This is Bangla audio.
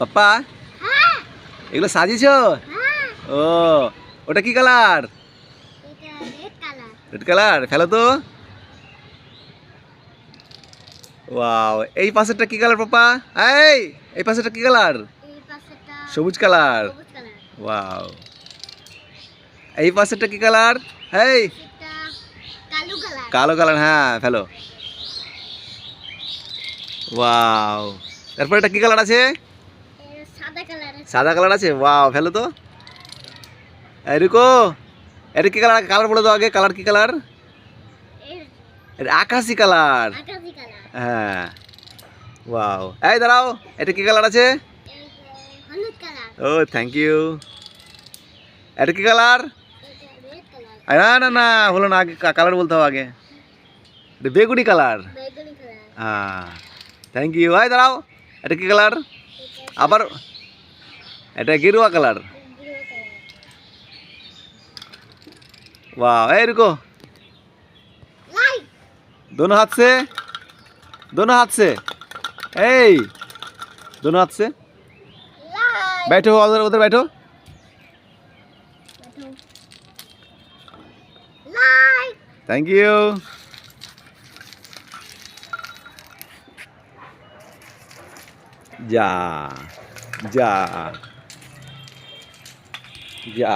পাপ্পা? হ্যাঁ। এগুলো সাজিয়েছো? হ্যাঁ। ও ওটা কি কালার? রেড কালার ফেলো তো। ওয়াও এই পাশেরটা কি কালার পাপা এই এই পাশেরটা কি কালার? সবুজ কালার। ওয়াও। এই পাশেরটা কি কালার? এই। কালো কালার হ্যাঁ ফেলো। ওয়াও। তারপর এটা কি কালার আছে? সাদা কালার আছে? ওয়াও ফেলো তো। এই রুকো এটা কি কালার? কালার বলে দাও আগে কালার কি কালার? এটা আকাশি কালার। হ্যাঁ। ওয়াও এই দাঁড়াও এটা কি কালার আছে? ও থ্যাংক ইউ এটা কি কালার? না না না হলো না আগে কালার বলতে হবে আগে। এটা বেগুনি কালার। হ্যাঁ থ্যাংক ইউ ভাই দাঁড়াও এটা কি কালার? আবার এটা গেরুয়া কালার ব্লু কালার वाह ए रुको লাইট दोनों हाथ से दोनों हाथ से ए दोनों हाथ से লাইট बैठो उधर उधर बैठो লাইট थैंक यू जा जा जा